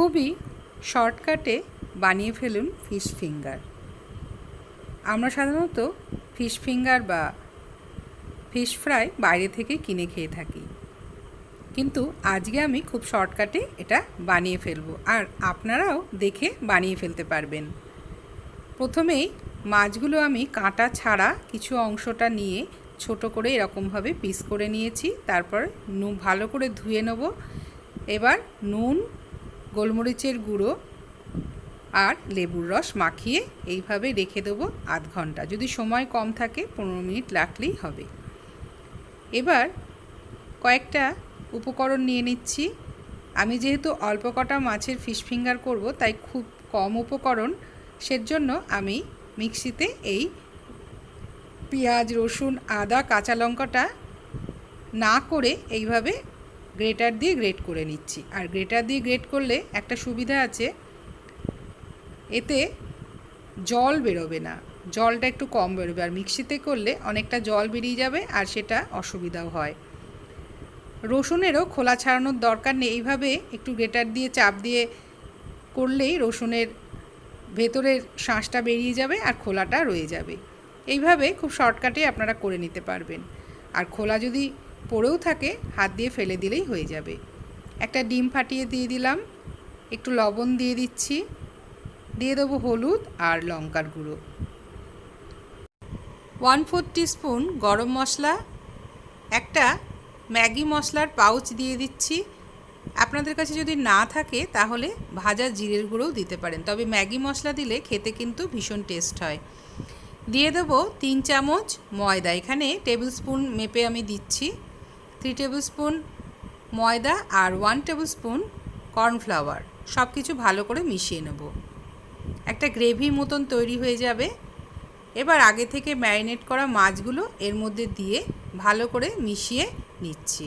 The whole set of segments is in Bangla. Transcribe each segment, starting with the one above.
খুবই শর্টকাটে বানিয়ে ফেলুন ফিশ ফিঙ্গার। আমরা সাধারণত ফিশ ফিঙ্গার বা ফিশ ফ্রাই বাইরে থেকে কিনে খেয়ে থাকি। কিন্তু আজকে আমি খুব শর্টকাটে এটা বানিয়ে ফেলব আর আপনারাও দেখে বানিয়ে ফেলতে পারবেন। প্রথমেই মাছগুলো আমি কাঁটা ছাড়া কিছু অংশটা নিয়ে ছোট করে এরকমভাবে পিস করে নিয়েছি, তারপর নু, ভালো করে ধুয়ে নেব। এবার নুন গোলমরিচের গুঁড়ো আর লেবুর রস মাখিয়ে এইভাবে রেখে দেবো আধ ঘণ্টা। যদি সময় কম থাকে, পনেরো মিনিট রাখলেই হবে। এবার কয়েকটা উপকরণ নিয়ে নিচ্ছি। আমি যেহেতু অল্প কটা মাছের ফিশ ফিঙ্গার করব, তাই খুব কম উপকরণ। সেজন্য আমি মিক্সিতে এই পেঁয়াজ, রসুন, আদা, কাঁচা লঙ্কাটা না করে এইভাবে গ্রেটার দিয়ে গ্রেট করে নিচ্ছি। আর গ্রেটার দিয়ে গ্রেট করলে একটা সুবিধা আছে, এতে জল বেরোবে না। জলটা একটু কম বেরোবে। আর মিক্সিতে করলে অনেকটা জল বেরিয়ে যাবে আর সেটা অসুবিধাও হয়। রসুনেরও খোলা ছাড়ানোর দরকার নেই। এইভাবে একটু গ্রেটার দিয়ে, চাপ দিয়ে করলেই রসুনের ভেতরের শাঁসটা বেরিয়ে যাবে আর খোলাটা রয়ে যাবে। এইভাবে খুব শর্টকাটে আপনারা করে নিতে পারবেন। আর খোলা যদি পড়েও থাকে, হাত দিয়ে ফেলে দিলেই হয়ে যাবে। একটা ডিম ফাটিয়ে দিয়ে দিলাম, একটু লবণ দিয়ে দিচ্ছি, দিয়ে দেবো হলুদ আর লঙ্কার গুঁড়ো। ওয়ান ফোর স্পুন গরম মশলা, একটা ম্যাগি মশলার পাউচ দিয়ে দিচ্ছি। আপনাদের কাছে যদি না থাকে, তাহলে ভাজা জিরের গুঁড়োও দিতে পারেন, তবে ম্যাগি মশলা দিলে খেতে কিন্তু ভীষণ টেস্ট হয়। দিয়ে দেবো তিন চামচ ময়দা, এখানে টেবিল স্পুন মেপে আমি দিচ্ছি। থ্রি টেবিল স্পুন ময়দা আর ওয়ান টেবিল স্পুন কর্নফ্লাওয়ার সব কিছু ভালো করে মিশিয়ে নেব। একটা গ্রেভির মতন তৈরি হয়ে যাবে। এবার আগে থেকে ম্যারিনেট করা মাছগুলো এর মধ্যে দিয়ে ভালো করে মিশিয়ে নিচ্ছি।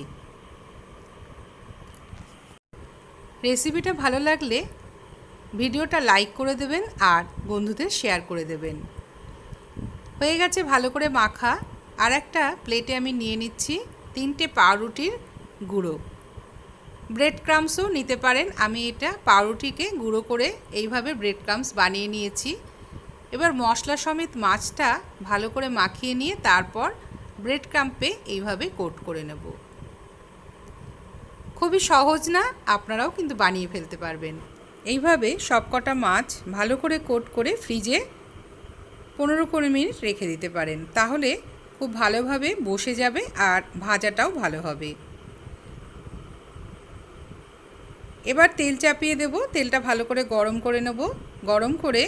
রেসিপিটা ভালো লাগলে ভিডিওটা লাইক করে দেবেন আর বন্ধুদের শেয়ার করে দেবেন। হয়ে গেছে ভালো করে মাখা। আর একটা প্লেটে আমি নিয়ে নিচ্ছি। তিনটে পাউরুটির গুঁড়ো। ব্রেড ক্রামসও নিতে পারেন। আমি এটা পাউরুটিকে গুঁড়ো করে এইভাবে ব্রেড ক্রামস বানিয়ে নিয়েছি। এবার মশলা সমেত মাছটা ভালো করে মাখিয়ে নিয়ে তারপর ব্রেড ক্রাম্পে এইভাবে কোট করে নেব। খুবই সহজ না? আপনারাও কিন্তু বানিয়ে ফেলতে পারবেন। এইভাবে সবকটা মাছ ভালো করে কোট করে ফ্রিজে পনেরো কুড়ি মিনিট রেখে দিতে পারেন। তাহলে খুব ভালোভাবে বসে যাবে আর ভাজাটাও ভালো হবে। এবার তেল চাপিয়ে দেব, তেলটা ভালো করে গরম করে নেব। গরম করে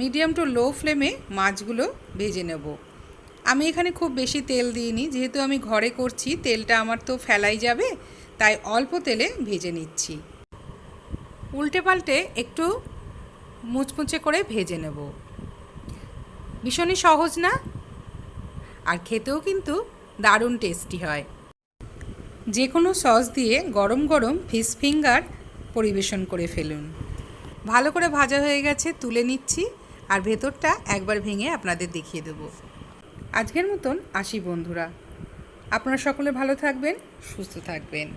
মিডিয়াম টু লো ফ্লেমে মাছগুলো ভেজে নেব। আমি এখানে খুব বেশি তেল দিইনি, যেহেতু আমি ঘরে করছি, তেলটা আমার তো ফেলাই যাবে, তাই অল্প তেলে ভেজে নিচ্ছি। উল্টে পাল্টে একটু মুচমুচে করে ভেজে নেব। ভীষণই সহজ না? আর খেতেও কিন্তু দারুণ টেস্টি হয়। যে কোনো সস দিয়ে গরম গরম ফিশ ফিঙ্গার পরিবেশন করে ফেলুন। ভালো করে ভাজা হয়ে গেছে, তুলে নিচ্ছি আর ভেতরটা একবার ভেঙে আপনাদের দেখিয়ে দেব। আজকের মতন আসি বন্ধুরা। আপনারা সকলে ভালো থাকবেন, সুস্থ থাকবেন।